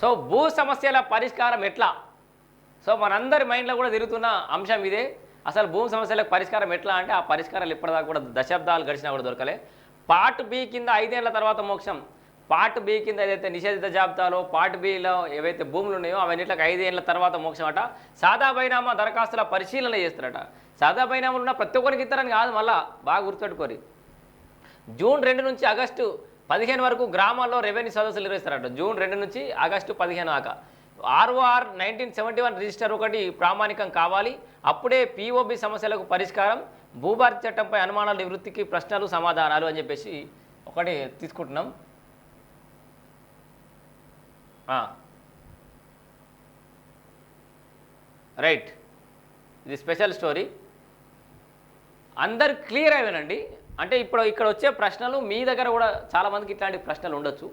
So భూ సమస్యల పరిష్కారం ఎట్లా? సో మనందరి మైండ్లో కూడా తిరుగుతున్న అంశం ఇదే. అసలు భూమి సమస్యలకు పరిష్కారం ఎట్లా అంటే ఆ పరిష్కారాలు ఇప్పటిదాకా కూడా దశాబ్దాలు గడిచినా కూడా దొరకలే. పార్ట్ బి కింద ఐదేళ్ళ తర్వాత మోక్షం. పార్ట్ బి కింద ఏదైతే నిషేధిత జాబితాలో పార్ట్ బిలో ఏవైతే భూములు ఉన్నాయో అవన్నిట్లకు ఐదేళ్ళ తర్వాత మోక్షం అట సాదా బైనామా దరఖాస్తుల పరిశీలన చేస్తారట. సాదా బైనామాలు ఉన్న ప్రతి ఒక్కరికి ఇస్తారని కాదు మళ్ళా బాగా గుర్తుపెట్టుకోరు. జూన్ రెండు నుంచి ఆగస్టు పదిహేను వరకు గ్రామాల్లో రెవెన్యూ సదస్సులు నిర్వహిస్తారట. జూన్ రెండు నుంచి ఆగస్టు పదిహేను దాకా. ROR nineteen seventy one register ఒకటి ప్రామాణికం కావాలి. అప్పుడే పిఓబి సమస్యలకు పరిష్కారం. భూభారతి చట్టంపై అనుమానాల నివృత్తికి ప్రశ్నలు సమాధానాలు అని చెప్పేసి ఒకటి తీసుకుంటున్నాం. రైట్. ఇది స్పెషల్ స్టోరీ. అందరు క్లియర్ అయిపోయినండి అంటే ఇప్పుడు ఇక్కడ వచ్చే ప్రశ్నలు మీ దగ్గర కూడా చాలామందికి ఇట్లాంటి ప్రశ్నలు ఉండొచ్చు.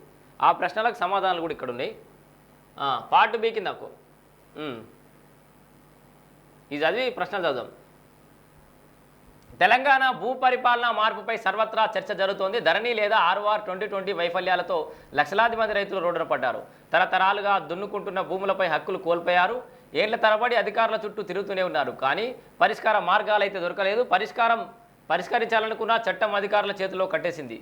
ఆ ప్రశ్నలకు సమాధానాలు కూడా ఇక్కడ ఉన్నాయి. పార్ట్ బి కింద నాకు ఇది చదివి ప్రశ్నలు చదువుదాం. తెలంగాణ భూ పరిపాలన మార్పుపై సర్వత్రా చర్చ జరుగుతోంది. ధరణి లేదా ఆర్ఓఆర్ ట్వంటీ ట్వంటీ వైఫల్యాలతో లక్షలాది మంది రైతులు రోడ్డున పడ్డారు. తరతరాలుగా దున్నుకుంటున్న భూములపై హక్కులు కోల్పోయారు. ఏళ్ళ తరబడి అధికారుల చుట్టూ తిరుగుతూనే ఉన్నారు. కానీ పరిష్కార మార్గాలు అయితే దొరకలేదు. పరిష్కారం పరిష్కరించాలనుకున్న చట్టం అధికారుల చేతిలో కట్టేసింది.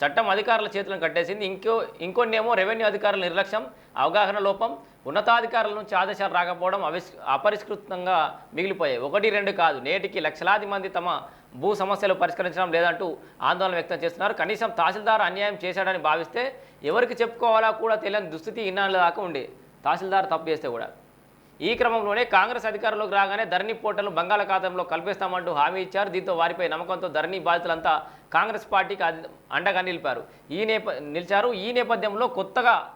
చట్టం అధికారుల చేతులను కట్టేసింది. ఇంకో ఇంకొన్నేమో రెవెన్యూ అధికారుల నిర్లక్ష్యం అవగాహన లోపం ఉన్నతాధికారుల నుంచి ఆదేశాలు రాకపోవడం అవిష్ అపరిష్కృతంగా మిగిలిపోయాయి. ఒకటి రెండు కాదు. నేటికి లక్షలాది మంది తమ భూ సమస్యలు పరిష్కరించడం లేదంటూ ఆందోళన వ్యక్తం చేస్తున్నారు. కనీసం తహసీల్దార్ అన్యాయం చేశాడని భావిస్తే ఎవరికి చెప్పుకోవాలా కూడా తెలియని దుస్థితి ఇన్నాళ్ళ దాకా ఉండే. తహసీల్దార్ తప్పు చేస్తే కూడా. ఈ క్రమంలోనే కాంగ్రెస్ అధికారంలోకి రాగానే ధరణి పోర్టల్ను బంగాళాఖాతంలో కల్పిస్తామంటూ హామీ ఇచ్చారు. దీంతో వారిపై నమ్మకంతో ధరణి బాధితులంతా కాంగ్రెస్ పార్టీకి అండగా నిలిపారు. ఈ నేప నిలిచారు. ఈ నేపథ్యంలో కొత్తగా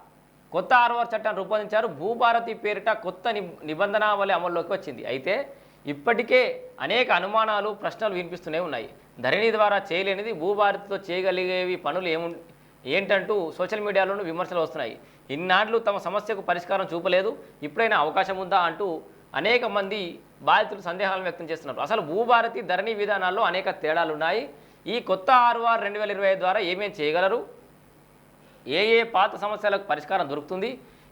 కొత్త ఆర్ఓఆర్ చట్టాన్ని రూపొందించారు. భూభారతి పేరిట కొత్త ని- నిబంధనావళి అమల్లోకి వచ్చింది. అయితే ఇప్పటికే అనేక అనుమానాలు ప్రశ్నలు వినిపిస్తూనే ఉన్నాయి. ధరణి ద్వారా చేయలేనిది భూభారతితో చేయగలిగేవి పనులు ఏము ఏంటంటూ సోషల్ మీడియాలోనూ విమర్శలు వస్తున్నాయి. ఇన్నాళ్ళు తమ సమస్యకు పరిష్కారం చూపలేదు ఇప్పుడైనా అవకాశం ఉందా అంటూ అనేక మంది బాధితులు సందేహాలను వ్యక్తం చేస్తున్నారు. అసలు భూభారతి ధరణి విధానాల్లో అనేక తేడాలు ఉన్నాయి ఈ కొత్త ఆర్ఆర్ రెండు వేల ఇరవై ఐదు ద్వారా ఏమేం చేయగలరు? ఏ ఏ పాత సమస్యలకు పరిష్కారం దొరుకుతుంది?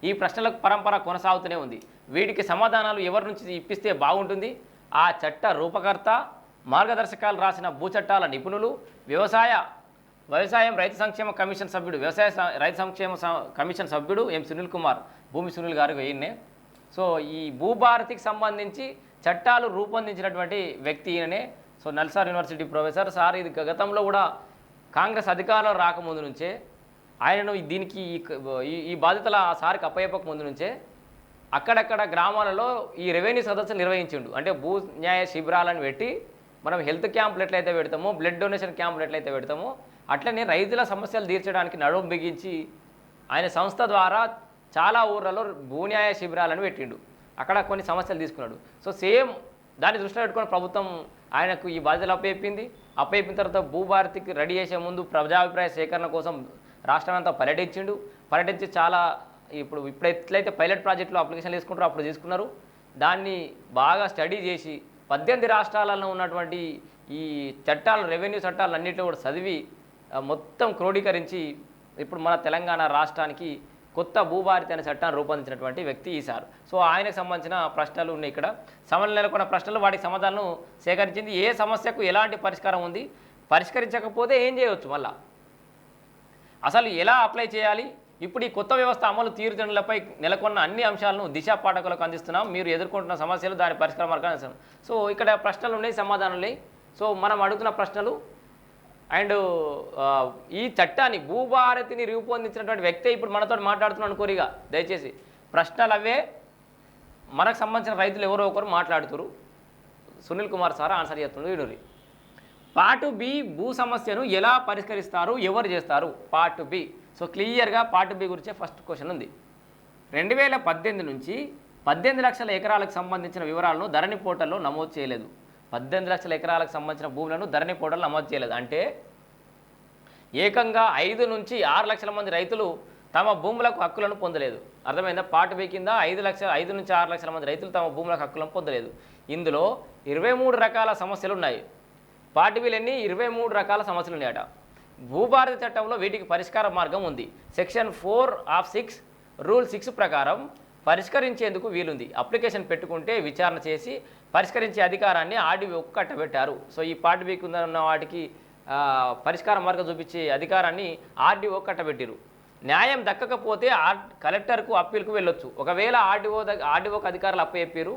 ఈ ప్రశ్నలకు పరంపర కొనసాగుతూనే ఉంది. వీటికి సమాధానాలు ఎవరి నుంచి ఇప్పిస్తే బాగుంటుంది? ఆ చట్ట రూపకర్త మార్గదర్శకాలు రాసిన భూ చట్టాల నిపుణులు వ్యవసాయ వ్యవసాయం రైతు సంక్షేమ కమిషన్ సభ్యుడు వ్యవసాయ రైతు సంక్షేమ స- కమిషన్ సభ్యుడు ఎం సునీల్ కుమార్. భూమి సునీల్ గారు ఈయన్నే. సో ఈ భూభారతికి సంబంధించి చట్టాలు రూపొందించినటువంటి వ్యక్తి ఈయననే. So NALSAR university professor sir ఇది గతంలో కూడా కాంగ్రెస్ అధికారంలో రాకముందు నుంచే ఆయనను దీనికి ఈ ఈ- బాధితుల ఆ సార్కి అప్పయ్యప్పక ముందు నుంచే అక్కడక్కడ గ్రామాలలో ఈ రెవెన్యూ సదస్సులు నిర్వహించిండు. అంటే భూ న్యాయ శిబిరాలను పెట్టి మనం హెల్త్ క్యాంపులు ఎట్లయితే పెడతామో బ్లడ్ డొనేషన్ క్యాంపులు ఎట్లయితే పెడతామో అట్లనే రైతుల సమస్యలు తీర్చడానికి నడుము బిగించి ఆయన సంస్థ ద్వారా చాలా ఊర్లలో భూన్యాయ శిబిరాలను పెట్టిండు. అక్కడ కొన్ని సమస్యలు తీసుకున్నాడు. సో సేమ్ దాన్ని దృష్టిలో పెట్టుకొని ప్రభుత్వం ఆయనకు ఈ బాధ్యతలు అప్పచెప్పింది. అప్పయిపోయిన తర్వాత భూభారతికి రెడీ చేసే ముందు ప్రజాభిప్రాయ సేకరణ కోసం రాష్ట్రం అంతా పర్యటించిండు. పర్యటించి చాలా ఇప్పుడు ఇప్పుడు ఎట్లయితే పైలట్ ప్రాజెక్టులో అప్లికేషన్లు తీసుకుంటారో అప్పుడు తీసుకున్నారు. దాన్ని బాగా స్టడీ చేసి పద్దెనిమిది రాష్ట్రాలలో ఉన్నటువంటి ఈ చట్టాలు రెవెన్యూ చట్టాలు అన్నింటిలో కూడా చదివి మొత్తం క్రోడీకరించి ఇప్పుడు మన తెలంగాణ రాష్ట్రానికి కొత్త భూభారతి అనే చట్టాన్ని రూపొందించినటువంటి వ్యక్తి ఈసారు సో ఆయనకు సంబంధించిన ప్రశ్నలు ఉన్నాయి ఇక్కడ. సమన్వయం నెలకొన్న ప్రశ్నలు వాటికి సమాధానం సేకరించింది. ఏ సమస్యకు ఎలాంటి పరిష్కారం ఉంది? పరిష్కరించకపోతే ఏం చేయవచ్చు మళ్ళా? అసలు ఎలా అప్లై చేయాలి? ఇప్పుడు ఈ కొత్త వ్యవస్థ అమలు తీరుదనులపై నెలకొన్న అన్ని అంశాలను దిశా పాఠకులకు అందిస్తున్నాం. మీరు ఎదుర్కొంటున్న సమస్యలు దాని పరిష్కార మార్గాన్ని సో ఇక్కడ ప్రశ్నలు ఉన్నాయి సమాధానాలు ఉన్నాయి. సో మనం అడుగుతున్న ప్రశ్నలు అండ్ ఈ చట్టాన్ని భూభారతిని రూపొందించినటువంటి వ్యక్తే ఇప్పుడు మనతో మాట్లాడుతున్నాను కోరిగా దయచేసి ప్రశ్నలు అవే. మనకు సంబంధించిన రైతులు ఎవరో ఒకరు మాట్లాడుతురు. సునీల్ కుమార్ సార్ ఆన్సర్ చేస్తున్నారు. ఈడూరి పార్ట్ బి భూ సమస్యను ఎలా పరిష్కరిస్తారు? ఎవరు చేస్తారు? Part B. సో క్లియర్గా పార్ట్ బి గురించే ఫస్ట్ క్వశ్చన్ ఉంది. రెండు వేల పద్దెనిమిది నుంచి పద్దెనిమిది లక్షల ఎకరాలకు సంబంధించిన వివరాలను ధరణి పోర్టల్లో నమోదు చేయలేదు. పద్దెనిమిది లక్షల ఎకరాలకు సంబంధించిన భూములను ధరణి పోర్టల్ నమోదు చేయలేదు. అంటే ఏకంగా ఐదు నుంచి ఆరు లక్షల మంది రైతులు తమ భూములకు హక్కులను పొందలేదు. అర్థమైందా? పార్ట్ బి కింద ఐదు లక్షల ఐదు నుంచి ఆరు లక్షల మంది రైతులు తమ భూములకు హక్కులను పొందలేదు. ఇందులో ఇరవై మూడు రకాల సమస్యలు ఉన్నాయి పార్ట్ బిల్ ఎన్ని ఇరవై మూడు రకాల సమస్యలు ఉన్నాయట భూభారత చట్టంలో వీటికి పరిష్కార మార్గం ఉంది. Section four of six rule six ప్రకారం పరిష్కరించేందుకు వీలుంది. అప్లికేషన్ పెట్టుకుంటే విచారణ చేసి పరిష్కరించే అధికారాన్ని ఆర్డీఓ కట్టబెట్టారు సో ఈ పార్ట్ వీక్ ఉన్న వాటికి పరిష్కార మార్గం చూపించే అధికారాన్ని ఆర్డీఓ కట్టబెట్టిరు న్యాయం దక్కకపోతే ఆర్ కలెక్టర్కు అప్పీల్కు వెళ్ళొచ్చు. ఒకవేళ ఆర్డీఓ దగ్గర ఆర్డీఓకి అధికారులు అప్పచెప్పారు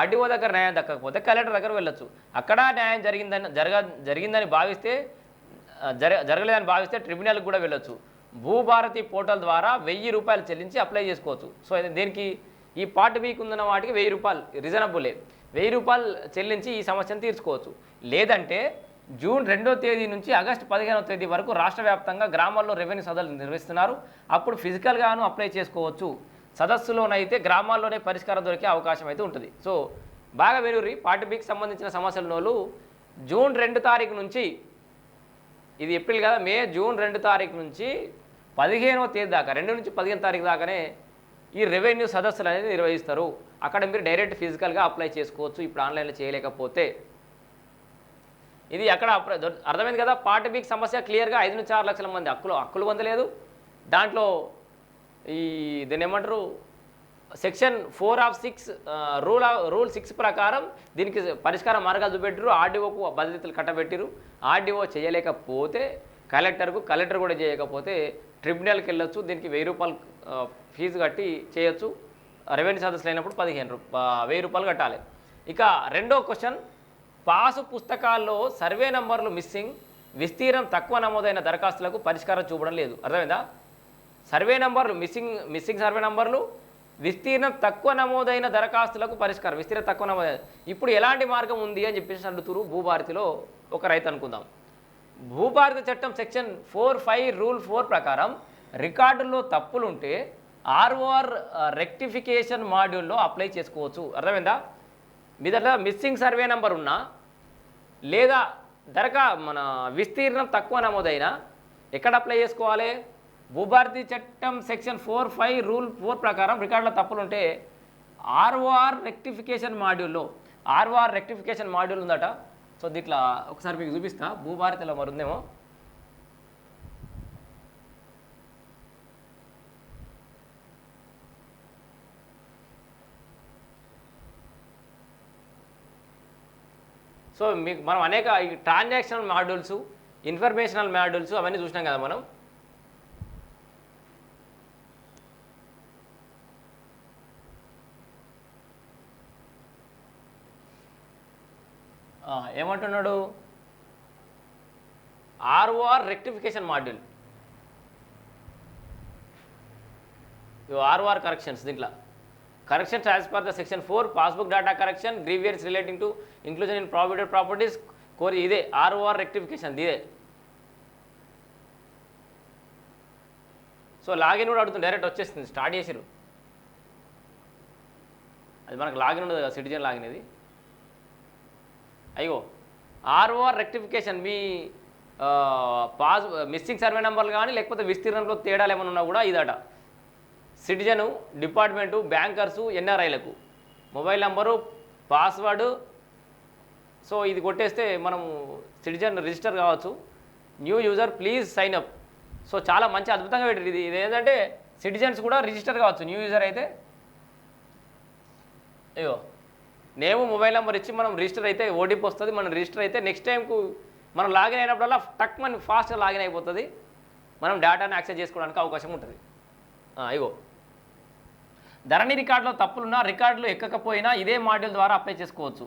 ఆర్డీఓ దగ్గర న్యాయం దక్కకపోతే కలెక్టర్ దగ్గర వెళ్ళొచ్చు. అక్కడ న్యాయం జరిగిందని జరగ జరిగిందని భావిస్తే జర జరగలేదని భావిస్తే ట్రిబ్యునల్కి కూడా వెళ్ళొచ్చు. భూభారతి పోర్టల్ ద్వారా వెయ్యి రూపాయలు చెల్లించి అప్లై చేసుకోవచ్చు. సో దీనికి ఈ పార్ట్ వీక్ ఉందన్న వాటికి వెయ్యి రూపాయలు రీజనబులే. వెయ్యి రూపాయలు చెల్లించి ఈ సమస్యను తీర్చుకోవచ్చు. లేదంటే జూన్ రెండో తేదీ నుంచి ఆగస్టు పదిహేనో తేదీ వరకు రాష్ట్ర వ్యాప్తంగా గ్రామాల్లో రెవెన్యూ సదస్సులు నిర్వహిస్తున్నారు. అప్పుడు ఫిజికల్గాను అప్లై చేసుకోవచ్చు. సదస్సులోనైతే గ్రామాల్లోనే పరిష్కారం దొరికే అవకాశం అయితే ఉంటుంది. సో బాగా వెరురి పార్టీ బీకి సంబంధించిన సమస్యలను జూన్ రెండు తారీఖు నుంచి ఇది ఏప్రిల్ కదా మే జూన్ రెండు తారీఖు నుంచి పదిహేనవ తేదీ దాకా రెండు నుంచి పదిహేను తారీఖు దాకానే ఈ రెవెన్యూ సదస్సులు అనేది నిర్వహిస్తారు. అక్కడ మీరు డైరెక్ట్ ఫిజికల్గా అప్లై చేసుకోవచ్చు. ఇప్పుడు ఆన్లైన్లో చేయలేకపోతే. ఇది అక్కడ అర్థమైంది కదా? పార్ట్ బీకి సమస్య క్లియర్గా ఐదు నుంచి ఆరు లక్షల మంది హక్కులు హక్కులు పొందలేదు దాంట్లో ఈ దీన్ని ఏమంటారు? Section four of six rule rule six ప్రకారం దీనికి పరిష్కార మార్గాలు చూపెట్టారు ఆర్డీఓకు బాధ్యతలు కట్టబెట్టిరు ఆర్డీఓ చేయలేకపోతే కలెక్టర్కు కలెక్టర్ కూడా చేయకపోతే ట్రిబ్యునల్కి వెళ్ళొచ్చు. దీనికి వెయ్యి రూపాయలు ఫీజు కట్టి చేయొచ్చు. రెవెన్యూ సదస్సులు అయినప్పుడు పదిహేను వెయ్యి రూపాయలు కట్టాలి. ఇక రెండో క్వశ్చన్ పాసు పుస్తకాల్లో సర్వే నంబర్లు మిస్సింగ్ విస్తీర్ణం తక్కువ నమోదైన దరఖాస్తులకు పరిష్కారం చూపడం లేదు. అర్థమైందా? సర్వే నంబర్లు మిస్సింగ్ మిస్సింగ్ సర్వే నంబర్లు విస్తీర్ణం తక్కువ నమోదైన దరఖాస్తులకు పరిష్కారం విస్తీర్ణం తక్కువ నమోదైన ఇప్పుడు ఎలాంటి మార్గం ఉంది అని చెప్పేసి అడుగుతురు భూభారతిలో ఒక రైతు అనుకుందాం. భూభారతి చట్టం section four five rule four ప్రకారం రికార్డుల్లో తప్పులుంటే ఆర్ఓఆర్ రెక్టిఫికేషన్ మాడ్యూల్లో అప్లై చేసుకోవచ్చు. అర్థమైందా? మీ దగ్గర మిస్సింగ్ సర్వే నెంబర్ ఉన్నా లేదా దరఖా మన విస్తీర్ణం తక్కువ నమోదైనా ఎక్కడ అప్లై చేసుకోవాలి? భూభారతి చట్టం section four five rule four ప్రకారం రికార్డులో తప్పులుంటే ఆర్ఓఆర్ రెక్టిఫికేషన్ మాడ్యూల్లో ఆర్ఓఆర్ రెక్టిఫికేషన్ మాడ్యూల్ ఉందట. సో దీంట్లో ఒకసారి మీకు చూపిస్తా. భూభారతిలో మరి సో మీకు మనం అనేక ఈ ట్రాన్సాక్షనల్ మాడ్యూల్స్ ఇన్ఫర్మేషనల్ మాడ్యూల్స్ అవన్నీ చూసినాం కదా మనం. ఏమంటున్నాడు? ROR rectification module ROR corrections దీంట్లో. Corrections as per the section four passbook data correction grievances relating to inclusion in prohibited properties కోరి ఇదే ఆర్ఓఆర్ రెక్టిఫికేషన్ ఇదే. సో లాగిన్ కూడా అడుగుతుంది డైరెక్ట్ వచ్చేస్తుంది స్టార్ట్ చేసిరు అది మనకు లాగిన్ ఉండదు కదా సిటిజన్ లాగిన్ ఇది. అయ్యో ఆర్ఓఆర్ రెక్టిఫికేషన్ మీ పాస్ మిస్సింగ్ సర్వే నెంబర్లు కానీ లేకపోతే విస్తీర్ణంలో తేడాలు ఏమైనా ఉన్నా కూడా ఇదట. సిటిజను డిపార్ట్మెంటు బ్యాంకర్సు ఎన్ఆర్ఐలకు మొబైల్ నెంబరు పాస్వర్డ్ సో ఇది కొట్టేస్తే మనము సిటిజన్ రిజిస్టర్ కావచ్చు. New user please sign up. So చాలా మంచి అద్భుతంగా పెట్టారు. ఇది ఇది ఏంటంటే సిటిజన్స్ కూడా రిజిస్టర్ కావచ్చు న్యూ యూజర్ అయితే. అయ్యో నేము మొబైల్ నెంబర్ ఇచ్చి మనం రిజిస్టర్ అయితే ఓటీపీ వస్తుంది. మనం రిజిస్టర్ అయితే నెక్స్ట్ టైంకు మనం లాగిన్ అయినప్పుడల్లా టక్ మన ఫాస్ట్గా లాగిన్ అయిపోతుంది. మనం డేటాను యాక్సెస్ చేసుకోవడానికి అవకాశం ఉంటుంది. అయ్యో ధరణి రికార్డులో తప్పులున్నా రికార్డులు ఎక్కకపోయినా ఇదే మాడ్యూల్ ద్వారా అప్లై చేసుకోవచ్చు.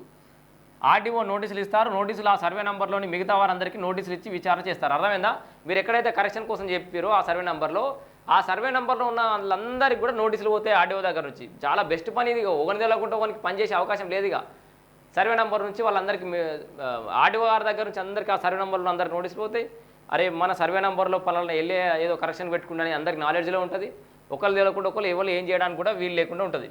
ఆర్డీఓ నోటీసులు ఇస్తారు. నోటీసులు ఆ సర్వే నెంబర్లోని మిగతా వారందరికీ నోటీసులు ఇచ్చి విచారణ చేస్తారు. అర్థమైందా? మీరు ఎక్కడైతే కరెక్షన్ కోసం చెప్పారో ఆ సర్వే నెంబర్లో ఆ సర్వే నెంబర్లో ఉన్న వాళ్ళందరికీ కూడా నోటీసులు పోతాయి ఆర్డీఓ దగ్గర నుంచి. చాలా బెస్ట్ పని ఇది. ఒకరిని తెలియకుండా ఒకరికి పనిచేసే అవకాశం లేదు ఇక. సర్వే నెంబర్ నుంచి వాళ్ళందరికీ ఆర్డీఓ గారి దగ్గర నుంచి అందరికీ ఆ సర్వే నెంబర్లో అందరికి నోటీసులు పోతాయి. అరే మన సర్వే నెంబర్లో పలానా వెళ్ళే ఏదో కరెక్షన్ పెట్టుకుందని అందరికి నాలెడ్జ్లో ఉంటుంది. ఒకళ్ళు తెలియకుండా ఒకళ్ళు ఎవరు ఏం చేయడానికి కూడా వీలు లేకుండా ఉంటుంది.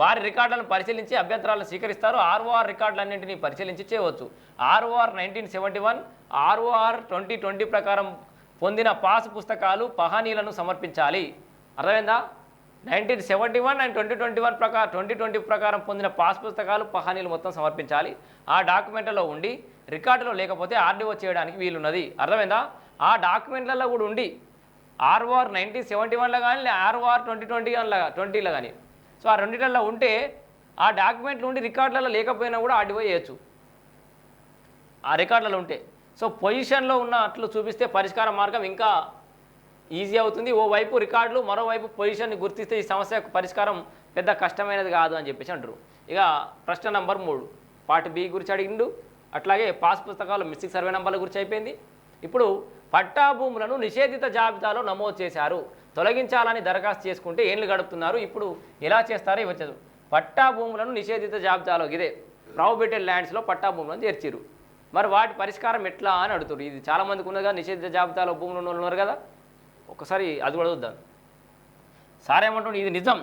వారి రికార్డులను పరిశీలించి అభ్యంతరాలను స్వీకరిస్తారు. ఆర్ఓఆర్ రికార్డులన్నింటినీ పరిశీలించి చేయవచ్చు. ROR nineteen seventy one ROR twenty twenty ప్రకారం పొందిన పాస్ పుస్తకాలు పహానీలను సమర్పించాలి. అర్థమైందా? Nineteen seventy one and twenty twenty one ప్రకారం ట్వంటీ ట్వంటీ ప్రకారం పొందిన పాస్ పుస్తకాలు పహానీలు మొత్తం సమర్పించాలి. ఆ డాక్యుమెంట్లలో ఉండి రికార్డులో లేకపోతే ఆర్డీఓ చేయడానికి వీలున్నది. అర్థమైందా? ఆ డాక్యుమెంట్లలో కూడా ఉండి ఆర్ఓఆర్ నైన్టీన్ సెవెంటీ వన్లో కానీ ఆర్ఓఆర్ ట్వంటీ ట్వంటీ వన్లో ట్వంటీలో కానీ సో ఆ రెండిట్లలో ఉంటే ఆ డాక్యుమెంట్లు ఉండి రికార్డులలో లేకపోయినా కూడా ఆర్డీఓ చేయొచ్చు ఆ రికార్డులలో ఉంటే. సో పొజిషన్లో ఉన్నట్లు చూపిస్తే పరిష్కార మార్గం ఇంకా ఈజీ అవుతుంది. ఓ వైపు రికార్డులు మరోవైపు పొజిషన్ని గుర్తిస్తే ఈ సమస్య పరిష్కారం పెద్ద కష్టమైనది కాదు అని చెప్పేసి అంటారు. ఇక ప్రశ్న నంబర్ మూడు. పార్ట్ బి గురించి అడిగిండు. అట్లాగే పాస్ పుస్తకాలు మిస్సింగ్ సర్వే నంబర్ల గురించి అయిపోయింది. ఇప్పుడు పట్టా భూములను నిషేధిత జాబితాలో నమోదు చేశారు. తొలగించాలని దరఖాస్తు చేసుకుంటే ఏళ్ళు గడుపుతున్నారు? ఇప్పుడు ఎలా చేస్తారో ఇవ్వచ్చు పట్టా భూములను నిషేధిత జాబితాలో ఇదే ప్రాబిటెడ్ ల్యాండ్స్లో పట్టా భూములను చేర్చిరు మరి వాటి పరిష్కారం ఎట్లా అని అడుగుతారు ఇది చాలామందికి ఉన్నది కదా నిషేధిత జాబితాలో భూములు ఉన్నారు కదా. ఒకసారి అది కూడా చూద్దాం. సార్ ఇది నిజం.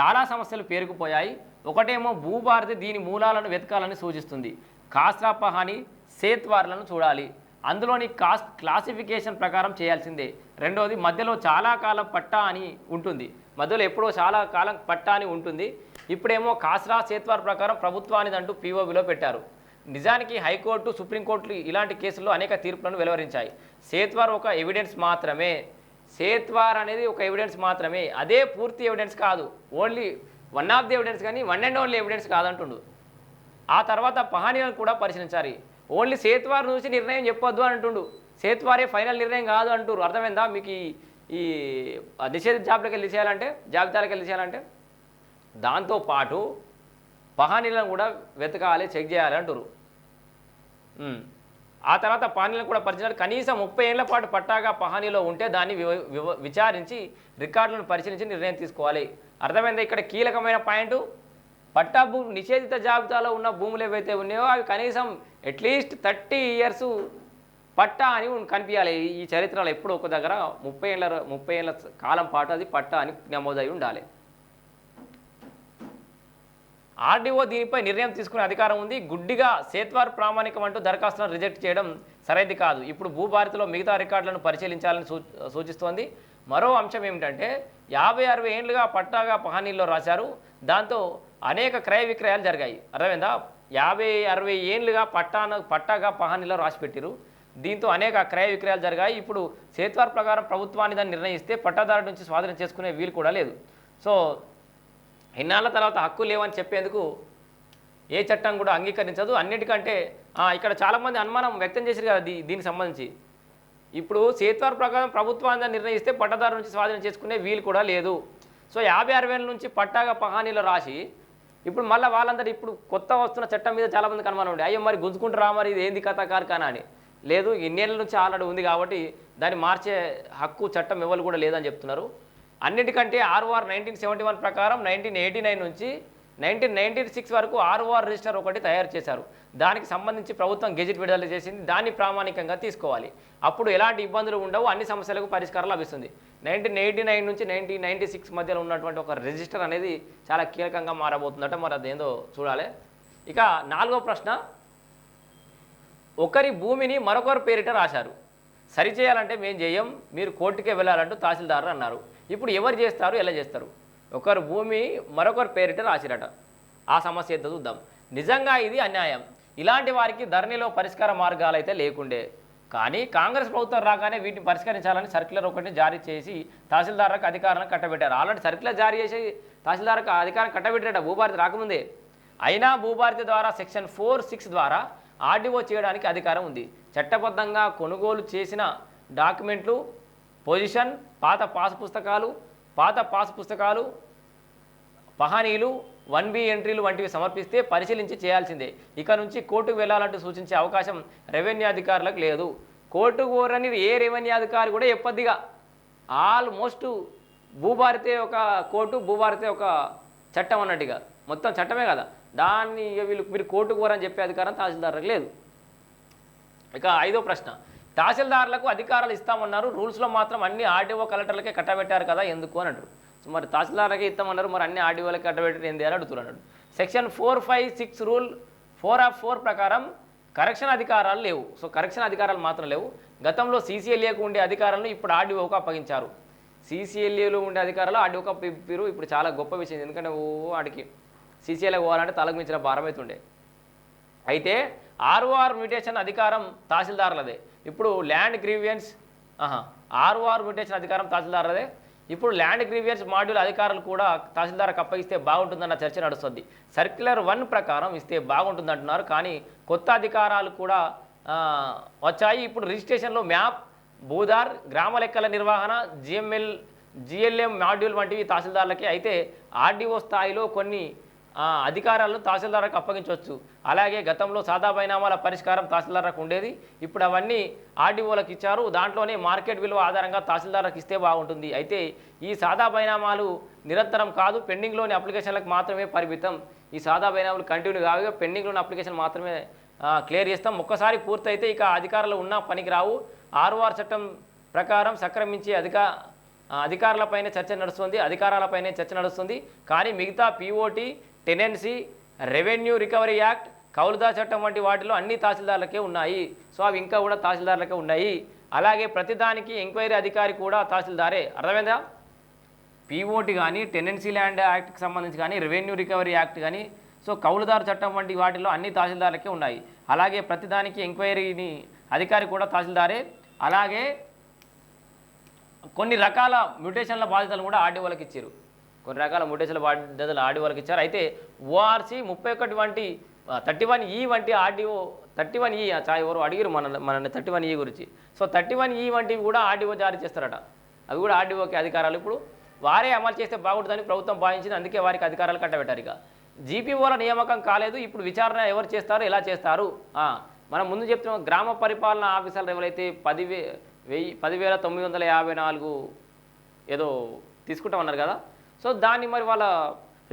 చాలా సమస్యలు పేరుకుపోయాయి. ఒకటేమో భూభారతి దీని మూలాలను వెతకాలని సూచిస్తుంది. కాస్రాపహాని సేత్వార్లను చూడాలి. అందులోని కాస్ క్లాసిఫికేషన్ ప్రకారం చేయాల్సిందే. రెండవది మధ్యలో చాలా కాలం పట్టా అని ఉంటుంది. మధ్యలో ఎప్పుడో చాలా కాలం పట్టా అని ఉంటుంది. ఇప్పుడేమో కాస్రా సేత్వార్ ప్రకారం ప్రభుత్వానికి అంటూ పీఓబిలో పెట్టారు. నిజానికి హైకోర్టు సుప్రీంకోర్టులు ఇలాంటి కేసుల్లో అనేక తీర్పులను వెలువరించాయి. సేత్వార్ ఒక ఎవిడెన్స్ మాత్రమే. సేత్వార్ అనేది ఒక ఎవిడెన్స్ మాత్రమే. అదే పూర్తి ఎవిడెన్స్ కాదు. Only one of the evidence కానీ వన్ అండ్ ఓన్లీ ఎవిడెన్స్ కాదంటుండు. ఆ తర్వాత పహానీలను కూడా పరిశీలించాలి. ఓన్లీ సేత్వార్ నుంచి నిర్ణయం చెప్పొద్దు అంటుండు. సేత్వారే ఫైనల్ నిర్ణయం కాదు అంటారు అర్థమైందా? మీకు ఈ నిషేధ జాబితాకి వెళ్ళి చేయాలంటే జాబితాలకు వెళ్ళి చేయాలంటే? దాంతోపాటు పహానీలను కూడా వెతకాలి చెక్ చేయాలి అంటారు ఆ తర్వాత పహానీలను కూడా పరిశీలించాలి. కనీసం ముప్పై ఏళ్ళ పాటు పట్టాగా పహానీలో ఉంటే దాన్ని విచారించి రికార్డులను పరిశీలించి నిర్ణయం తీసుకోవాలి. అర్థమైందా? ఇక్కడ కీలకమైన పాయింట్. పట్టా భూమి నిషేధిత జాబితాలో ఉన్న భూములు ఏవైతే ఉన్నాయో అవి కనీసం అట్లీస్ట్ థర్టీ ఇయర్స్ పట్టా అని కనిపించాలి ఈ- చరిత్రలో ఎప్పుడో ఒక దగ్గర ముప్పై ఏళ్ళ ముప్పై ఏళ్ళ కాలం పాటు అది పట్టా అని నమోదై ఉండాలి. ఆర్డీఓ దీనిపై నిర్ణయం తీసుకునే అధికారం ఉంది. గుడ్డిగా సేత్వార్ ప్రామాణికం అంటూ దరఖాస్తులను రిజెక్ట్ చేయడం సరైనది కాదు. ఇప్పుడు భూభారతిలో మిగతా రికార్డులను పరిశీలించాలని సూచిస్తోంది. మరో అంశం ఏమిటంటే యాభై అరవై ఏళ్ళుగా పట్టాగా పహానీల్లో రాశారు. దాంతో అనేక క్రయ విక్రయాలు జరిగాయి. అర్థమైందా? యాభై అరవై ఏళ్ళుగా పట్టాన పట్టాగా పహానీలో రాసిపెట్టారు దీంతో అనేక క్రయ విక్రయాలు జరిగాయి. ఇప్పుడు సేత్వార్ ప్రకారం ప్రభుత్వాన్ని దాన్ని నిర్ణయిస్తే పట్టాదారు నుంచి స్వాధీనం చేసుకునే వీలు కూడా లేదు. సో ఇన్నాళ్ళ తర్వాత హక్కు లేవని చెప్పేందుకు ఏ చట్టం కూడా అంగీకరించదు. అన్నిటికంటే ఇక్కడ చాలామంది అనుమానం వ్యక్తం చేశారు కదా దీనికి సంబంధించి. ఇప్పుడు సేత్వార్ ప్రకారం ప్రభుత్వాన్ని నిర్ణయిస్తే పట్టదారు నుంచి స్వాధీనం చేసుకునే వీలు కూడా లేదు. సో యాభై అరవై నుంచి పట్టాగా పహానీలో రాసి ఇప్పుడు మళ్ళీ వాళ్ళందరూ ఇప్పుడు కొత్త వస్తున్న చట్టం మీద చాలా మందికి ఉండే. అయ్యో మరి గుంజుకుంటారా మరి ఇది ఏంది కథ కార్ఖానా అని. లేదు ఇన్నేళ్ళ నుంచి ఆల్రెడీ ఉంది కాబట్టి దాన్ని మార్చే హక్కు చట్టం ఎవరు కూడా లేదని చెప్తున్నారు. అన్నిటికంటే ఆర్ఓఆర్ నైన్టీన్ సెవెంటీ వన్ ప్రకారం నైన్టీన్ ఎయిటీ నైన్ నుంచి నైన్టీన్ నైన్టీ సిక్స్ వరకు ఆర్ఓఆర్ రిజిస్టర్ ఒకటి తయారు చేశారు. దానికి సంబంధించి ప్రభుత్వం గెజిట్ విడుదల చేసింది దాన్ని ప్రామాణికంగా తీసుకోవాలి. అప్పుడు ఎలాంటి ఇబ్బందులు ఉండవు అన్ని సమస్యలకు పరిష్కారం లభిస్తుంది. నైన్టీన్ ఎయిటీ నైన్ నుంచి నైన్టీన్ నైన్టీ సిక్స్ మధ్యలో ఉన్నటువంటి ఒక రిజిస్టర్ అనేది చాలా కీలకంగా మారబోతుందట. మరి అదేందో చూడాలి. ఇక నాలుగో ప్రశ్న ఒకరి భూమిని మరొకరు పేరిట రాశారు. సరిచేయాలంటే మేము చేయం మీరు కోర్టుకే వెళ్ళాలంటూ తహసీల్దారు అన్నారు. ఇప్పుడు ఎవరు చేస్తారు ఎలా చేస్తారు? ఒకరు భూమి మరొకరు పేరిట రాసిరట. ఆ సమస్య ఏంటో చూద్దాం. నిజంగా ఇది అన్యాయం. ఇలాంటి వారికి ధరణిలో పరిష్కార మార్గాలు అయితే లేకుండే. కానీ కాంగ్రెస్ ప్రభుత్వం రాగానే వీటిని పరిష్కరించాలని సర్క్యులర్ ఒకటి జారీ చేసి తహసీల్దారులకు అధికారాన్ని కట్టబెట్టారు. ఆల్రెడీ సర్క్యులర్ జారీ చేసి తహసీల్దార్కు అధికారం కట్టబెట్టాడు భూభారతి రాకముందే. అయినా భూభారతి ద్వారా సెక్షన్ ఫోర్ సిక్స్ ద్వారా ఆర్డీఓ చేయడానికి అధికారం ఉంది. చట్టబద్ధంగా కొనుగోలు చేసిన డాక్యుమెంట్లు పొజిషన్ పాత పాస్ పుస్తకాలు పాత పాస్ పుస్తకాలు పహానీలు వన్ బి ఎంట్రీలు వంటివి సమర్పిస్తే పరిశీలించి చేయాల్సిందే. ఇక నుంచి కోర్టుకు వెళ్ళాలంటూ సూచించే అవకాశం రెవెన్యూ అధికారులకు లేదు. కోర్టుకు పోరని ఏ రెవెన్యూ అధికారి కూడా ఎప్పదిగా ఆల్మోస్ట్ భూభారతే ఒక కోర్టు భూభారతే ఒక చట్టం అన్నట్టుగా. మొత్తం చట్టమే కదా. దాన్ని ఇక వీళ్ళు మీరు కోర్టుకు పోరని చెప్పే అధికారం తహసీల్దారులకు లేదు. ఇక ఐదో ప్రశ్న. తహసీల్దారులకు అధికారాలు ఇస్తామన్నారు. రూల్స్లో మాత్రం అన్ని ఆర్డీఓ కలెక్టర్లకే కట్టబెట్టారు కదా ఎందుకు అని అంటారు మరి తహసీల్దార్లకే ఇస్తామన్నారు మరి అన్ని ఆర్డీఓలకి కట్టబెట్టారు ఏంది అని అడుగుతున్నాడు section four five six rule four of four ప్రకారం కరెక్షన్ అధికారాలు లేవు. సో కరెక్షన్ అధికారాలు మాత్రం లేవు. గతంలో సీసీఎల్ఏకు ఉండే అధికారాలను ఇప్పుడు ఆర్డీఓకు అప్పగించారు. సీసీఎల్ఏలో ఉండే అధికారాలు ఆర్డీఓకు అప్పిరు ఇప్పుడు చాలా గొప్ప విషయం. ఎందుకంటే ఓ ఆడికి సీసీఎల్ఏ పోవాలంటే తలకు మించిన భారం అవుతుండే అయితే ఆర్ఓఆర్ మ్యూటేషన్ అధికారం తహసీల్దారులదే. ఇప్పుడు ల్యాండ్ గ్రీవియన్స్ ఆహా ఆర్ఓఆర్ మ్యూటేషన్ అధికారం తహసీల్దారులదే. ఇప్పుడు ల్యాండ్ గ్రీవియర్స్ మాడ్యూల్ అధికారులు కూడా తహసీల్దార్కి అప్పగిస్తే బాగుంటుందన్న చర్చ నడుస్తుంది. సర్క్యులర్ వన్ ప్రకారం ఇస్తే బాగుంటుంది అంటున్నారు కానీ కొత్త అధికారాలు కూడా వచ్చాయి. ఇప్పుడు రిజిస్ట్రేషన్లో మ్యాప్ భూదార్ గ్రామ లెక్కల నిర్వహణ జిఎంఎల్ జిఎల్ఎం మాడ్యూల్ వంటివి తహసీల్దార్లకి. అయితే ఆర్డీఓ స్థాయిలో కొన్ని అధికారాలను తహసీల్దార్కు అప్పగించవచ్చు. అలాగే గతంలో సాదా బైనామాల పరిష్కారం తహసీల్దార్కు ఉండేది. ఇప్పుడు అవన్నీ ఆర్డీఓలకు ఇచ్చారు. దాంట్లోనే మార్కెట్ విలువ ఆధారంగా తహసీల్దార్లకు ఇస్తే బాగుంటుంది. అయితే ఈ సాదా బైనామాలు నిరంతరం కాదు పెండింగ్లోని అప్లికేషన్లకు మాత్రమే పరిమితం. ఈ సాదా బైనామాలు కంటిన్యూ కాగా పెండింగ్లోని అప్లికేషన్ మాత్రమే క్లియర్ చేస్తాం. ఒక్కసారి పూర్తయితే ఇక అధికారులు ఉన్నా పనికి రావు. ఆర్ఓఆర్ చట్టం ప్రకారం సక్రమించే అధిక అధికారులపైనే చర్చ నడుస్తుంది. అధికారాలపైనే చర్చ నడుస్తుంది. కానీ మిగతా POT tenancy revenue recovery act కౌలుదా చట్టం వంటి వాటిలో అన్ని తహసీల్దార్లకే ఉన్నాయి. సో అవి ఇంకా కూడా తహసీల్దార్లకే ఉన్నాయి. అలాగే ప్రతిదానికి ఎంక్వైరీ అధికారి కూడా తహసీల్దారే. అర్థమైందా? పీఓటి కానీ టెనెన్సీ ల్యాండ్ యాక్ట్కి సంబంధించి కానీ రెవెన్యూ రికవరీ యాక్ట్ కానీ సో కౌలుదారు చట్టం వంటి వాటిలో అన్ని తహసీల్దార్లకే ఉన్నాయి. అలాగే ప్రతిదానికి ఎంక్వైరీని అధికారి కూడా తహసీల్దారే. అలాగే కొన్ని రకాల మ్యూటేషన్ల బాధ్యతలు కూడా ఆర్డీఓలకు ఇచ్చారు. కొన్ని రకాల మ్యూటేషన్ల బాధ్యతలు ఆర్డీఓలకు ఇచ్చారు. అయితే ఓఆర్సీ ముప్పై ఒకటి వంటి థర్టీ వన్ ఈ వంటి ఆర్డీఓ థర్టీ వన్ ఈ చాయ్ ఎవరు అడిగారు మన మన థర్టీ వన్ ఈ గురించి. సో థర్టీ వన్ ఈ వంటివి కూడా ఆర్డీఓ జారీ చేస్తారట. అవి కూడా ఆర్డీఓకి అధికారాలు. ఇప్పుడు వారే అమలు చేస్తే బాగుంటుందని ప్రభుత్వం భావించింది. అందుకే వారికి అధికారాలు కట్టబెట్టారు ఇక. జీపీఓల నియామకం కాలేదు. ఇప్పుడు విచారణ ఎవరు చేస్తారు ఎలా చేస్తారు? మనం ముందు చెప్తున్నాం గ్రామ పరిపాలన ఆఫీసర్లు ఎవరైతే పదివే వెయ్యి పదివేల తొమ్మిది వందల యాభై నాలుగు ఏదో తీసుకుంటామన్నారు కదా సో దాన్ని మరి వాళ్ళ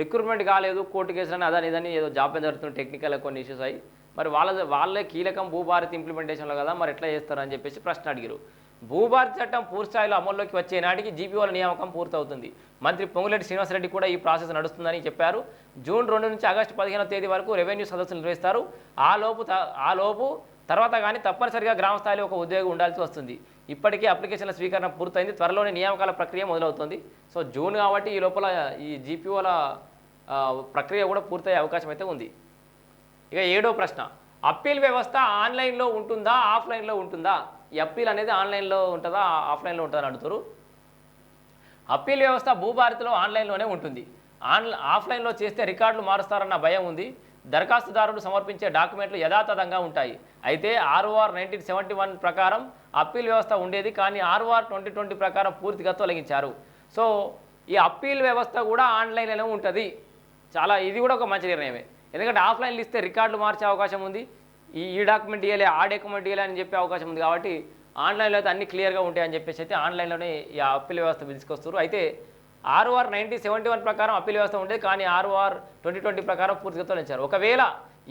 రిక్రూట్మెంట్ కాలేదు కోర్టు కేసులని అదని ఇదని ఏదో జాబ్ మీద టెక్నికల్ కొన్ని ఇష్యూస్ అయ్యి మరి వాళ్ళ వాళ్ళే కీలకం భూభారతి ఇంప్లిమెంటేషన్లో కదా మరి ఎట్లా చేస్తారు అని చెప్పేసి ప్రశ్న అడిగారు భూభారతి చట్టం పూర్తిస్థాయిలో అమల్లోకి వచ్చే నాటికి జీపీఓల నియామకం పూర్తవుతుంది. మంత్రి పొంగులేటి శ్రీనివాసరెడ్డి కూడా ఈ ప్రాసెస్ నడుస్తుందని చెప్పారు. జూన్ రెండు నుంచి ఆగస్టు పదిహేనో తేదీ వరకు రెవెన్యూ సదస్సులు నిర్వహిస్తారు. ఆ లోపు ఆ లోపు తర్వాత కానీ తప్పనిసరిగా గ్రామ స్థాయిలో ఒక ఉద్యోగి ఉండాల్సి వస్తుంది. ఇప్పటికే అప్లికేషన్ల స్వీకరణ పూర్తయింది. త్వరలోనే నియామకాల ప్రక్రియ మొదలవుతుంది. సో జూన్ కాబట్టి ఈ లోపల ఈ జీపీఓల ప్రక్రియ కూడా పూర్తయ్యే అవకాశం అయితే ఉంది. ఇక ఏడో ప్రశ్న. అప్పీల్ వ్యవస్థ ఆన్లైన్లో ఉంటుందా ఆఫ్లైన్లో ఉంటుందా? ఈ అప్పీల్ అనేది ఆన్లైన్లో ఉంటుందా ఆఫ్లైన్లో ఉంటుందని అడుగుతారు. అప్పీల్ వ్యవస్థ భూభారతిలో ఆన్లైన్లోనే ఉంటుంది. ఆన్ ఆఫ్లైన్లో చేస్తే రికార్డులు మారుస్తారన్న భయం ఉంది. దరఖాస్తుదారుడు సమర్పించే డాక్యుమెంట్లు యథాతథంగా ఉంటాయి. అయితే ఆర్ఓఆర్ నైన్టీన్ సెవెంటీ వన్ ప్రకారం అప్పీల్ వ్యవస్థ ఉండేది కానీ ఆర్ఓఆర్ ట్వంటీ ట్వంటీ ప్రకారం పూర్తిగా తొలగించారు. సో ఈ అప్పీల్ వ్యవస్థ కూడా ఆన్లైన్లోనే ఉంటుంది. చాలా ఇది కూడా ఒక మంచి నిర్ణయమే. ఎందుకంటే ఆఫ్లైన్లో ఇస్తే రికార్డులు మార్చే అవకాశం ఉంది. ఈ ఈ డాక్యుమెంట్ ఇవ్వలే ఆ డాక్యుమెంట్ ఇవ్వాలి అని చెప్పే అవకాశం ఉంది కాబట్టి ఆన్లైన్లో అయితే అన్ని క్లియర్గా ఉంటాయని చెప్పేసి అయితే ఆన్లైన్లోనే ఈ అప్పీల్ వ్యవస్థ తీసుకొస్తారు అయితే ఆర్ఓఆర్ నైన్టీన్ సెవెంటీ వన్ ప్రకారం అప్పీల్ వ్యవస్థ ఉండేది కానీ ఆర్ఓఆర్ ట్వంటీ ట్వంటీ ప్రకారం పూర్తిగా తొలగించారు ఒకవేళ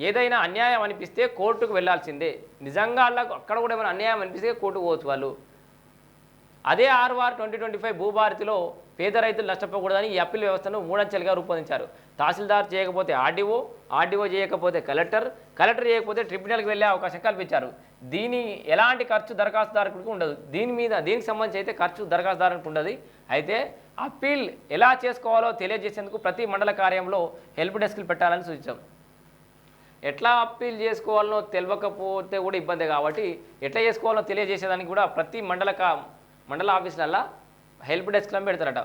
ఏదైనా అన్యాయం అనిపిస్తే కోర్టుకు వెళ్ళాల్సిందే నిజంగా అక్కడ కూడా ఏమైనా అన్యాయం అనిపిస్తే కోర్టుకు పోవచ్చు వాళ్ళు. అదే ఆర్ఆర్ ట్వంటీ ట్వంటీ ఫైవ్ భూభారతిలో పేద రైతులు నష్టపోకూడదని ఈ అప్పీల్ వ్యవస్థను మూడంచెలుగా రూపొందించారు. తహసీల్దార్ చేయకపోతే ఆర్డీఓ ఆర్డీఓ చేయకపోతే కలెక్టర్ కలెక్టర్ చేయకపోతే ట్రిబ్యునల్కి వెళ్ళే అవకాశం కల్పించారు. దీని ఎలాంటి ఖర్చు దరఖాస్తుదారుకు ఉండదు. దీని మీద దీనికి సంబంధించి అయితే ఖర్చు దరఖాస్తుదారునికి ఉండదు. అయితే అప్పీల్ ఎలా చేసుకోవాలో తెలియజేసేందుకు ప్రతి మండల కార్యంలో హెల్ప్ డెస్క్లు పెట్టాలని సూచించాం. ఎట్లా అప్పీల్ చేసుకోవాలనో తెలియకపోతే కూడా ఇబ్బంది కాబట్టి ఎట్లా చేసుకోవాలో తెలియజేసేదానికి కూడా ప్రతి మండల మండల ఆఫీసులల్లా హెల్ప్ డెస్క్లో పెడతారట.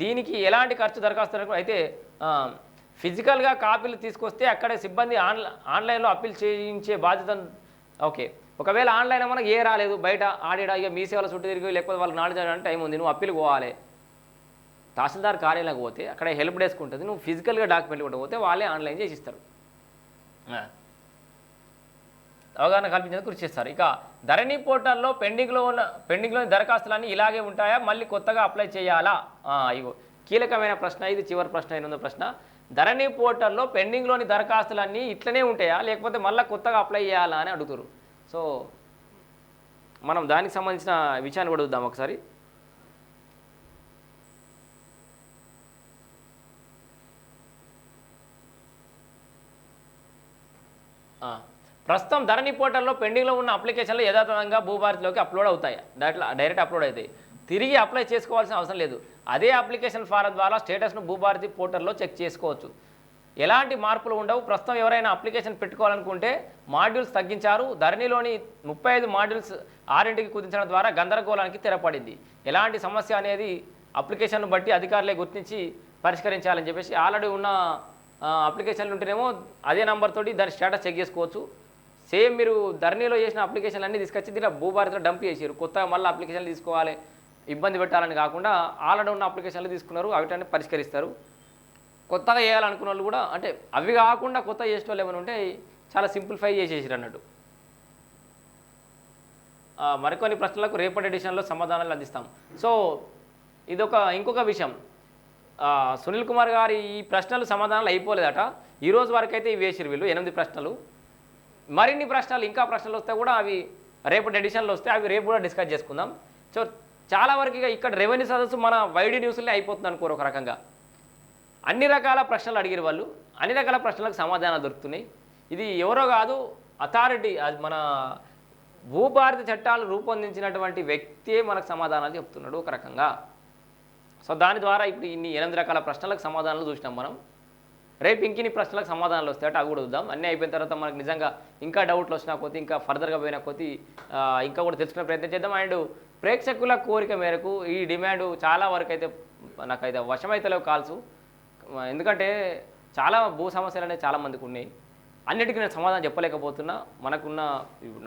దీనికి ఎలాంటి ఖర్చు దరఖాస్తు అయితే ఫిజికల్గా కాపీలు తీసుకొస్తే అక్కడ సిబ్బంది ఆన్లై ఆన్లైన్లో అప్పీల్ చేయించే బాధ్యత ఓకే. ఒకవేళ ఆన్లైన్ మనకు ఏ రాలేదు బయట ఆడిడా ఇక మీ సేవల చుట్టూ తిరిగి లేకపోతే వాళ్ళకి నాలెడ్జ్ అంటే టైం ఉంది నువ్వు అప్పీల్ పోవాలి. తహసీల్దార్ కార్యాలయంకి పోతే అక్కడ హెల్ప్ డెస్క్ ఉంటుంది నువ్వు ఫిజికల్గా డాక్యుమెంట్ కూడా పోతే వాళ్ళే ఆన్లైన్ చేసి ఇస్తారు. అవగాహన కల్పించేందుకు కృషి చేస్తారు. ఇక ధరణి పోర్టల్లో పెండింగ్లో ఉన్న పెండింగ్లోని దరఖాస్తులన్నీ ఇలాగే ఉంటాయా? మళ్ళీ కొత్తగా అప్లై చేయాలా? ఆ, ఇగో కీలకమైన ప్రశ్న ఇది చివరి ప్రశ్న అయిన ప్రశ్న. ధరణి పోర్టల్లో పెండింగ్లోని దరఖాస్తులన్నీ ఇట్లనే ఉంటాయా? లేకపోతే మళ్ళీ కొత్తగా అప్లై చేయాలా అని అడుగుతారు సో మనం దానికి సంబంధించిన విషయాన్ని కూడా చూద్దాం ఒకసారి ఆ, ప్రస్తుతం ధరణి పోర్టల్లో పెండింగ్లో ఉన్న అప్లికేషన్లు యథాతథంగా భూభారతిలోకి అప్లోడ్ అవుతాయి. డైరెక్ట్ డైరెక్ట్ అప్లోడ్ అవుతాయి తిరిగి అప్లై చేసుకోవాల్సిన అవసరం లేదు. అదే అప్లికేషన్ ఫారం ద్వారా స్టేటస్ను భూభారతి పోర్టల్లో చెక్ చేసుకోవచ్చు. ఎలాంటి మార్పులు ఉండవు. ప్రస్తుతం ఎవరైనా అప్లికేషన్ పెట్టుకోవాలనుకుంటే మాడ్యూల్స్ తగ్గించారు. ధరణిలోని ముప్పై ఐదు మాడ్యూల్స్ ఆరింటికి కుదించడం ద్వారా గందరగోళానికి తెరపడింది. ఎలాంటి సమస్య అనేది అప్లికేషన్ను బట్టి అధికారులే గుర్తించి పరిష్కరించాలని చెప్పేసి ఆల్రెడీ ఉన్న అప్లికేషన్లు ఉంటేనేమో అదే నెంబర్ తోటి దాని స్టేటస్ చెక్ చేసుకోవచ్చు. సేమ్ మీరు ధరణిలో చేసిన అప్లికేషన్లు అన్నీ తీసుకొచ్చి దీంట్లో భూభారతిలో డంప్ చేసారు కొత్తగా మళ్ళీ అప్లికేషన్లు తీసుకోవాలి ఇబ్బంది పెట్టాలని కాకుండా ఆల్రెడీ ఉన్న అప్లికేషన్లు తీసుకున్నారు అవిటాన్ని పరిష్కరిస్తారు. కొత్తగా చేయాలనుకున్న వాళ్ళు కూడా అంటే అవి కాకుండా కొత్త చేసే వాళ్ళు ఏమైనా ఉంటే చాలా సింప్లిఫై చేసేసారు అన్నట్టు. మరికొన్ని ప్రశ్నలకు రేపటి ఎడిషన్లో సమాధానాలు అందిస్తాం. సో ఇదొక ఇంకొక విషయం. సునీల్ కుమార్ గారి ఈ ప్రశ్నలు సమాధానాలు అయిపోలేదట. ఈరోజు వరకు అయితే ఇవి వేసారు వీళ్ళు ఎనిమిది ప్రశ్నలు. మరిన్ని ప్రశ్నలు ఇంకా ప్రశ్నలు వస్తే కూడా అవి రేపటి ఎడిషన్లో వస్తే అవి రేపు కూడా డిస్కస్ చేసుకుందాం. సో చాలా వరకు ఇక ఇక్కడ రెవెన్యూ సదస్సు మన వైడి న్యూస్లే అయిపోతుంది అనుకోరు ఒక రకంగా. అన్ని రకాల ప్రశ్నలు అడిగిన వాళ్ళు. అన్ని రకాల ప్రశ్నలకు సమాధానాలు దొరుకుతున్నాయి. ఇది ఎవరో కాదు అథారిటీ అది మన భూభారత చట్టాలు రూపొందించినటువంటి వ్యక్తే మనకు సమాధానాలు చెప్తున్నాడు ఒక రకంగా. సో దాని ద్వారా ఇప్పుడు ఇన్ని ఎనిమిది రకాల ప్రశ్నలకు సమాధానాలు చూసినాం మనం. రేపు ఇంకిన్ని ప్రశ్నలకు సమాధానాలు వస్తాయట అవి కూడా చూద్దాం. అన్నీ అయిపోయిన తర్వాత మనకు నిజంగా ఇంకా డౌట్లు వచ్చినా కొద్ది ఇంకా ఫర్దర్గా పోయిన కొద్ది ఇంకా కూడా తెలుసుకునే ప్రయత్నం చేద్దాం. అండ్ ప్రేక్షకుల కోరిక మేరకు ఈ డిమాండ్ చాలా వరకు అయితే నాకైతే వశమైతలేవు కాల్సు. ఎందుకంటే చాలా భూ సమస్యలు అనేవి చాలా మందికి ఉన్నాయి. అన్నిటికీ నేను సమాధానం చెప్పలేకపోతున్నా. మనకున్న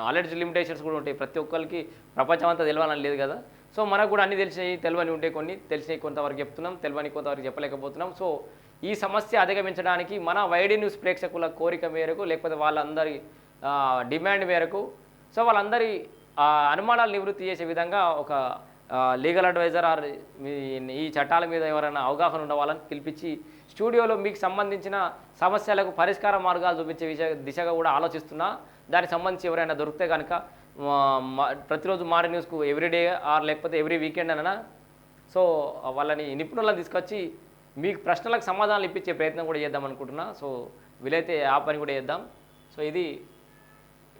నాలెడ్జ్ లిమిటేషన్స్ కూడా ఉంటాయి. ప్రతి ఒక్కరికి ప్రపంచం అంతా తెలియాలని లేదు కదా. సో మనకు కూడా అన్ని తెలిసినవి తెలియని ఉంటాయి కొన్ని తెలిసినవి కొంతవరకు చెప్తున్నాం తెలియని కొంతవరకు చెప్పలేకపోతున్నాం. సో ఈ సమస్య అధిగమించడానికి మన వైడి న్యూస్ ప్రేక్షకుల కోరిక మేరకు లేకపోతే వాళ్ళందరి డిమాండ్ మేరకు సో వాళ్ళందరి ఆ, అనుమానాలు నివృత్తి చేసే విధంగా ఒక లీగల్ అడ్వైజర్ ఆర్ మీ- ఈ చట్టాల మీద ఎవరైనా అవగాహన ఉన్న వాళ్ళని పిలిపించి స్టూడియోలో మీకు సంబంధించిన సమస్యలకు పరిష్కార మార్గాలు చూపించే విష దిశగా కూడా ఆలోచిస్తున్నా. దానికి సంబంధించి ఎవరైనా దొరికితే కనుక ప్రతిరోజు మారి న్యూస్కు ఎవ్రీడే ఆర్ లేకపోతే ఎవ్రీ వీకెండ్ అననా సో వాళ్ళని నిపుణులను తీసుకొచ్చి మీకు ప్రశ్నలకు సమాధానాలు ఇప్పించే ప్రయత్నం కూడా చేద్దాం అనుకుంటున్నా. సో వీలైతే ఆ పని కూడా చేద్దాం. సో ఇది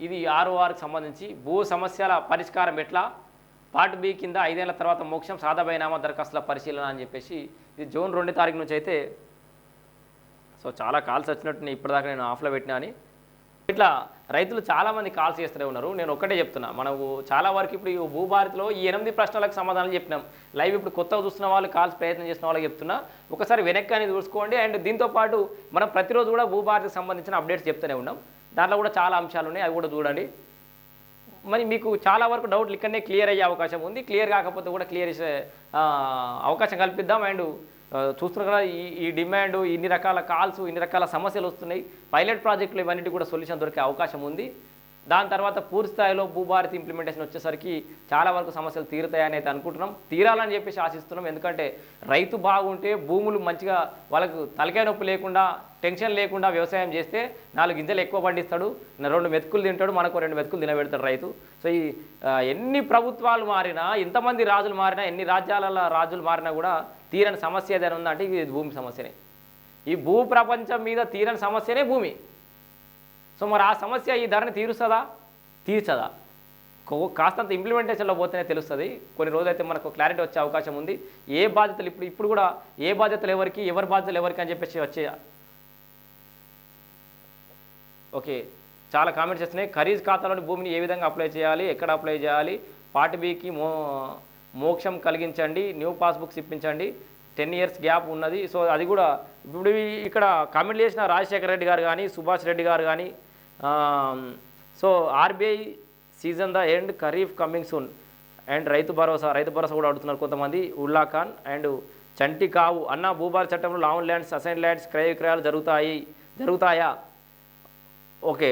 ఇది ఆర్ఓఆర్కి సంబంధించి భూ సమస్యల పరిష్కారం ఎట్లా? పార్ట్ బి కింద ఐదేళ్ళ తర్వాత మోక్షం సాధబైనామా దరఖాస్తుల పరిశీలన అని చెప్పేసి ఇది జూన్ రెండు తారీఖు నుంచి అయితే సో చాలా కాల్స్ వచ్చినట్టు ఇప్పటిదాకా నేను ఆఫ్లో పెట్టినా అని. ఇట్లా రైతులు చాలామంది కాల్స్ చేస్తూనే ఉన్నారు. నేను ఒక్కటే చెప్తున్నా. మనకు చాలా వరకు ఇప్పుడు ఈ భూభారతిలో ఈ ఎనిమిది ప్రశ్నలకు సమాధానం చెప్పినాం. లైవ్ ఇప్పుడు కొత్తగా చూస్తున్న వాళ్ళు కాల్స్ ప్రయత్నం చేస్తున్న వాళ్ళకి చెప్తున్నా. ఒకసారి వెనక్కి అనేది చూసుకోండి. అండ్ దీంతో పాటు మనం ప్రతిరోజు కూడా భూభారతికి సంబంధించిన అప్డేట్స్ చెప్తూనే ఉన్నాం. దాంట్లో కూడా చాలా అంశాలు ఉన్నాయి. అవి కూడా చూడండి. మరి మీకు చాలా వరకు డౌట్లు ఇక్కడనే క్లియర్ అయ్యే అవకాశం ఉంది. క్లియర్ కాకపోతే కూడా క్లియర్ చేసే అవకాశం కల్పిద్దాం. అండ్ చూస్తున్నారు కదా ఈ ఈ డిమాండ్ ఇన్ని రకాల కాల్స్ ఇన్ని రకాల సమస్యలు వస్తున్నాయి. పైలట్ ప్రాజెక్టులు ఇవన్నీ కూడా సొల్యూషన్ దొరికే అవకాశం ఉంది. దాని తర్వాత పూర్తి స్థాయిలో భూభారతి ఇంప్లిమెంటేషన్ వచ్చేసరికి చాలా వరకు సమస్యలు తీరుతాయని అయితే అనుకుంటున్నాం. తీరాలని చెప్పేసి ఆశిస్తున్నాం. ఎందుకంటే రైతు బాగుంటే భూములు మంచిగా వాళ్ళకు తలకాయ నొప్పి లేకుండా టెన్షన్ లేకుండా వ్యవసాయం చేస్తే నాలుగు గింజలు ఎక్కువ పండిస్తాడు. రెండు మెతుకులు తింటాడు. మనకు రెండు మెతుకులు తినబెడతాడు రైతు. సో ఈ ఎన్ని ప్రభుత్వాలు మారినా ఎంతమంది రాజులు మారినా ఎన్ని రాజ్యాల రాజులు మారినా కూడా తీరని సమస్య ఏదైనా ఉందంటే ఇది భూమి సమస్యనే. ఈ భూ ప్రపంచం మీద తీరని సమస్యనే భూమి. సో మరి ఆ సమస్య ఈ ధరని తీరుస్తుందా? తీర్చదా? కో- కాస్తంత ఇంప్లిమెంటేషన్లో పోతేనే తెలుస్తుంది. కొన్ని రోజులైతే మనకు క్లారిటీ వచ్చే అవకాశం ఉంది. ఏ బాధ్యతలు ఇప్పుడు ఇప్పుడు కూడా ఏ బాధ్యతలు ఎవరికి ఎవరి బాధ్యతలు ఎవరికి అని చెప్పేసి వచ్చే ఓకే. చాలా కామెంట్స్ వస్తున్నాయి ఖరీజ్ ఖాతాలోని భూమిని ఏ విధంగా అప్లై చేయాలి? ఎక్కడ అప్లై చేయాలి? పార్ట్ బీకి మో మోక్షం కలిగించండి. న్యూ పాస్బుక్స్ ఇప్పించండి. టెన్ ఇయర్స్ గ్యాప్ ఉన్నది. సో అది కూడా ఇప్పుడు ఇక్కడ కామెంట్ చేసిన రాజశేఖర రెడ్డి గారు కానీ సుభాష్ రెడ్డి గారు కానీ so RBI season the end kharif coming soon and Rythu Bharosa Rythu Bharosa కూడా అడుగుతున్నారు కొంతమంది. ఉల్లా ఖాన్ అండ్ చంటి కావు అన్న భూభార చట్టంలో లాంగ్ ల్యాండ్స్ అసైన్ ల్యాండ్స్ క్రయ విక్రయాలు జరుగుతాయి జరుగుతాయా? ఓకే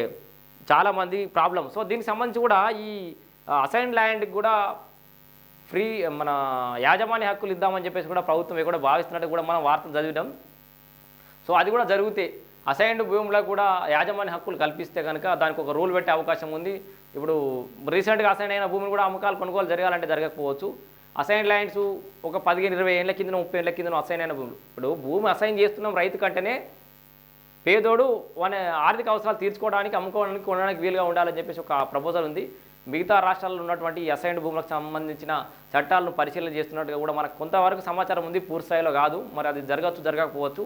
చాలామంది ప్రాబ్లం సో దీనికి సంబంధించి కూడా ఈ uh, అసైన్ ల్యాండ్కి కూడా ఫ్రీ మన యాజమాన్య హక్కులు ఇద్దామని చెప్పేసి కూడా ప్రభుత్వం కూడా భావిస్తున్నట్టు కూడా మనం వార్తలు చదివినాం. సో అది కూడా జరిగితే. అసైన్డ్ భూములకు కూడా యాజమాన్య హక్కులు కల్పిస్తే కనుక దానికి ఒక రూల్ పెట్టే అవకాశం ఉంది. ఇప్పుడు రీసెంట్గా అసైన్ అయిన భూమిని కూడా అమ్మకాలు కొనుగోలు జరగాలంటే జరగకపోవచ్చు. అసైన్ ల్యాండ్స్ ఒక పదిహేను ఇరవై ఏళ్ళ కింద ముప్పై ఏళ్ళ కింద అసైన్ అయిన భూములు. ఇప్పుడు భూమి అసైన్ చేస్తున్నాం రైతు కంటేనే పేదోడు మన ఆర్థిక అవసరాలు తీర్చుకోవడానికి అమ్ముకోవడానికి కొనడానికి వీలుగా ఉండాలని చెప్పేసి ఒక ప్రపోజల్ ఉంది. మిగతా రాష్ట్రాల్లో ఉన్నటువంటి అసైన్డ్ భూములకు సంబంధించిన చట్టాలను పరిశీలన చేస్తున్నట్టుగా కూడా మనకు కొంతవరకు సమాచారం ఉంది. పూర్తి స్థాయిలో కాదు. మరి అది జరగచ్చు జరగకపోవచ్చు.